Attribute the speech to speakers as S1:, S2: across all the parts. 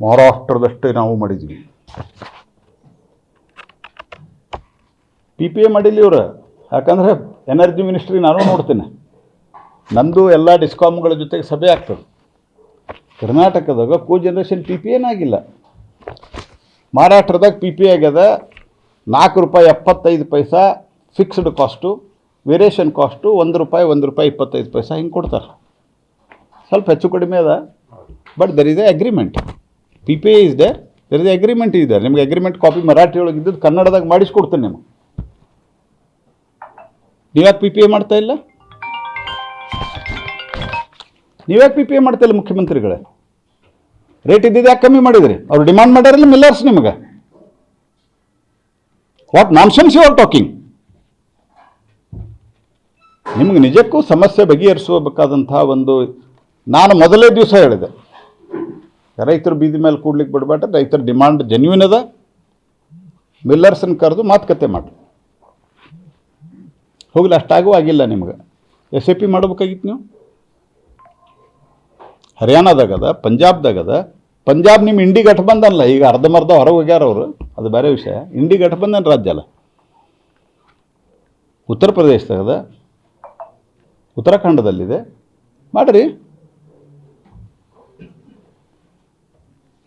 S1: ಮಹಾರಾಷ್ಟ್ರದಷ್ಟೇ ನಾವು ಮಾಡಿದ್ವಿ P P A ಮಾಡಿಲ್ಲ ಇವರು ಯಾಕಂದರೆ ಎನರ್ಜಿ ಮಿನಿಸ್ಟ್ರಿ ನಾನು ನೋಡ್ತೇನೆ. ನಂದು ಎಲ್ಲ ಡಿಸ್ಕಾಮ್ಗಳ ಜೊತೆಗೆ ಸಭೆ ಆಗ್ತದೆ. ಕರ್ನಾಟಕದಾಗ ಕೋ ಜನ್ರೇಷನ್ ಪಿ ಪಿ ಏನಾಗಿಲ್ಲ. ಮಹಾರಾಷ್ಟ್ರದಾಗ ಪಿ ಪಿ ಆಗ್ಯದ. ನಾಲ್ಕು ರೂಪಾಯಿ ಎಪ್ಪತ್ತೈದು ಪೈಸಾ ಫಿಕ್ಸ್ಡ್ ಕಾಸ್ಟು ವೇರಿಯೇಷನ್ ಕಾಸ್ಟು ಒಂದು ರೂಪಾಯಿ ಒಂದು ರೂಪಾಯಿ ಇಪ್ಪತ್ತೈದು ಪೈಸಾ ಹಿಂಗೆ ಕೊಡ್ತಾರೆ. ಸ್ವಲ್ಪ ಹೆಚ್ಚು ಕಡಿಮೆ ಅದ. But there is a agreement P P is there there is agreement ಇದೆ ನಿಮ್ಗೆ ಅಗ್ರಿಮೆಂಟ್ ಕಾಪಿ ಮರಾಠಿ ಒಳಗೆ ಇದ್ದದ್ದು ಕನ್ನಡದಾಗ ಮಾಡಿಸ್ಕೊಡ್ತೇನೆ ನಿಮಗೆ. ನೀವ್ಯಾಕೆ ಪಿ ಪಿ ಎ ಮಾಡ್ತಾ ಇಲ್ಲ? ನೀವ್ಯಾಕೆ ಪಿ ಪಿ ಎ ಮಾಡ್ತಾ ಇಲ್ಲ ಮುಖ್ಯಮಂತ್ರಿಗಳೇ? ರೇಟ್ ಇದ್ದಿದ್ದು ಯಾಕೆ ಕಮ್ಮಿ ಮಾಡಿದ್ರಿ? ಅವ್ರು ಡಿಮಾಂಡ್ ಮಾಡ್ಯಾರಲ್ಲ ಮಿಲ್ಲರ್ಸ್ ನಿಮಗೆ? What nonsense you are talking ನಿಮ್ಗೆ ನಿಜಕ್ಕೂ ಸಮಸ್ಯೆ ಬಗೆಹರಿಸಬೇಕಾದಂತಹ ಒಂದು ನಾನು ಮೊದಲೇ ದಿವಸ ಹೇಳಿದೆ. ರೈತರು ಬೀದಿ ಮೇಲೆ ಕೂಡ್ಲಿಕ್ಕೆ ಬಿಡಬೇಡ, ರೈತರ ಡಿಮಾಂಡ್ ಜೆನ್ಯೂನ್ ಅದ. ಮಿಲ್ಲರ್ಸನ್ನ ಕರೆದು ಮಾತುಕತೆ ಮಾಡಿ. ಹೋಗಲಿ, ಅಷ್ಟಾಗೂ ಆಗಿಲ್ಲ ನಿಮ್ಗೆ. ಎಸ್ ಎ ಪಿ ಮಾಡ್ಬೇಕಾಗಿತ್ತು ನೀವು? ಹರಿಯಾಣದಾಗದ, ಪಂಜಾಬ್ದಾಗದ, ಪಂಜಾಬ್ ನಿಮ್ಮ ಇಂಡಿ ಗಠಬಂಧನ್ ಅಲ್ಲ ಈಗ ಅರ್ಧಮರ್ಧ ಹೊರಗೆ ಹೋಗ್ಯಾರ ಅವರು. ಅದು ಬೇರೆ ವಿಷಯ. ಇಂಡಿ ಗಠಬಂಧನ್ ರಾಜ್ಯ ಅಲ್ಲ. ಉತ್ತರ ಪ್ರದೇಶದಾಗದ, ಉತ್ತರಾಖಂಡದಲ್ಲಿದೆ. ಮಾಡಿರಿ.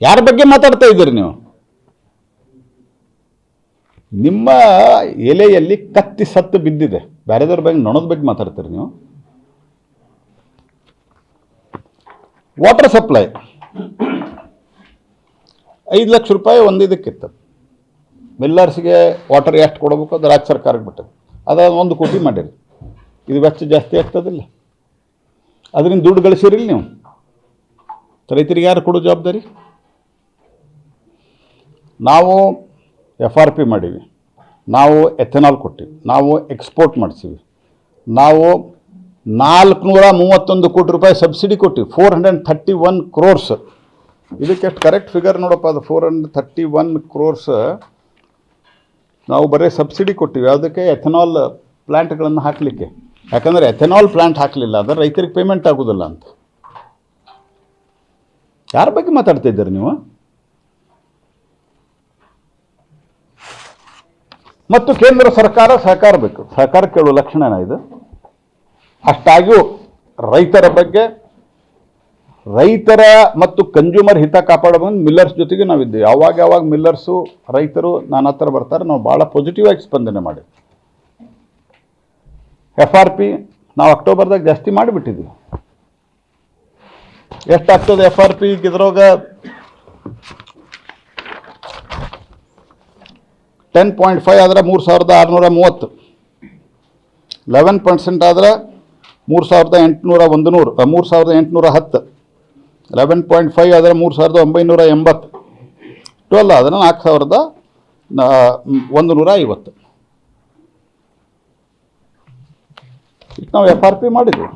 S1: ಯಾರ ಬಗ್ಗೆ ಮಾತಾಡ್ತಾ ಇದ್ದೀರಿ ನೀವು? ನಿಮ್ಮ ಎಲೆಯಲ್ಲಿ ಕತ್ತಿ ಸತ್ತು ಬಿದ್ದಿದೆ. ಬೇರೆದವ್ರ ಬಗ್ಗೆ ನೊಣದ ಬಗ್ಗೆ ಮಾತಾಡ್ತೀರಿ ನೀವು? ವಾಟರ್ ಸಪ್ಲೈ ಐದು ಲಕ್ಷ ರೂಪಾಯಿ ಒಂದು ಇದಕ್ಕಿತ್ತು. ಮಿಲ್ಲರ್ಸ್ಗೆ ವಾಟರ್ ಎಷ್ಟು ಕೊಡಬೇಕು ಅದು ರಾಜ್ಯ ಸರ್ಕಾರಕ್ಕೆ ಬಿಟ್ಟದ್ದು. ಅದ ಒಂದು ಕೋಟಿ ಮಾಡಿರಿ. ಇದು ವೆಚ್ಚ ಜಾಸ್ತಿ ಆಗ್ತದಿಲ್ಲ. ಅದರಿಂದ ದುಡ್ಡು ಗಳಿಸಿರಿಲ್ಲ ನೀವು. ರೈತರಿಗೆ ಯಾರು ಕೊಡೋ ಜವಾಬ್ದಾರಿ? ನಾವು ಎಫ್ ಆರ್ ಪಿ ಮಾಡೀವಿ. ನಾವು ಎಥೆನಾಲ್ ಕೊಟ್ಟಿವಿ. ನಾವು ಎಕ್ಸ್ಪೋರ್ಟ್ ಮಾಡಿಸಿವಿ. ನಾವು ನಾಲ್ಕುನೂರ ಮೂವತ್ತೊಂದು ಕೋಟಿ ರೂಪಾಯಿ ಸಬ್ಸಿಡಿ ಕೊಟ್ಟಿವಿ. Four hundred thirty one crores ಇದಕ್ಕೆ ಎಷ್ಟು ಕರೆಕ್ಟ್ ಫಿಗರ್ ನೋಡಪ್ಪ, ಅದು four hundred thirty one crores ನಾವು ಬರೀ ಸಬ್ಸಿಡಿ ಕೊಟ್ಟಿವಿ. ಅದಕ್ಕೆ ಎಥೆನಾಲ್ ಪ್ಲ್ಯಾಂಟ್ಗಳನ್ನು ಹಾಕಲಿಕ್ಕೆ. ಯಾಕಂದರೆ ಎಥೆನಾಲ್ ಪ್ಲ್ಯಾಂಟ್ ಹಾಕಲಿಲ್ಲ. ಅಂದರೆ ರೈತರಿಗೆ ಪೇಮೆಂಟ್ ಆಗೋದಿಲ್ಲ ಅಂತ. ಯಾರ ಬಗ್ಗೆ ಮಾತಾಡ್ತಾ ಇದ್ದೀರಿ ನೀವು? ಮತ್ತು ಕೇಂದ್ರ ಸರ್ಕಾರ ಸಹಕಾರ ಬೇಕು. ಸಹಕಾರ ಕೇಳುವ ಲಕ್ಷಣನ ಇದು ಅಷ್ಟಾಗಿಯೂ ರೈತರ ಬಗ್ಗೆ, ರೈತರ ಮತ್ತು ಕನ್ಸ್ಯೂಮರ್ ಹಿತ ಕಾಪಾಡಬಂದು ಮಿಲ್ಲರ್ಸ್ ಜೊತೆಗೆ ನಾವಿದ್ದೇವೆ. ಯಾವಾಗ ಯಾವಾಗ ಮಿಲ್ಲರ್ಸು ರೈತರು ನನ್ನ ಹತ್ರ ಬರ್ತಾರೆ, ನಾವು ಭಾಳ ಪಾಸಿಟಿವ್ ಆಗಿ ಸ್ಪಂದನೆ ಮಾಡಿ. ಎಫ್ ಆರ್ ಪಿ ನಾವು ಅಕ್ಟೋಬರ್ದಾಗ ಜಾಸ್ತಿ ಮಾಡಿಬಿಟ್ಟಿದ್ವಿ ಎಷ್ಟಾಗ್ತದೆ ಎಫ್ ಆರ್ ಪಿ ಇದ್ರೊಳಗ ಟೆನ್ ಪಾಯಿಂಟ್ ಫೈವ್ ಆದರೆ ಮೂರು ಸಾವಿರದ ಆರುನೂರ ಮೂವತ್ತು. ಲೆವೆನ್ ಪರ್ಸೆಂಟ್ ಆದ್ರೆ ಮೂರು ಸಾವಿರದ ಎಂಟುನೂರ ಒಂದು ನೂರು ಮೂರು ಸಾವಿರದ ಎಂಟುನೂರ ಹತ್ತು. ಲೆವೆನ್ ಪಾಯಿಂಟ್ ಫೈವ್ ಆದರೆ ಮೂರು ಸಾವಿರದ ಒಂಬೈನೂರ ಎಂಬತ್ತು. ಟ್ವೆಲ್ ಆದರೆ ನಾಲ್ಕು ಸಾವಿರದ ಒಂದು ನೂರ ಐವತ್ತು. ನಾವು ಎಫ್ ಆರ್ ಪಿ ಮಾಡಿದ್ವಿ.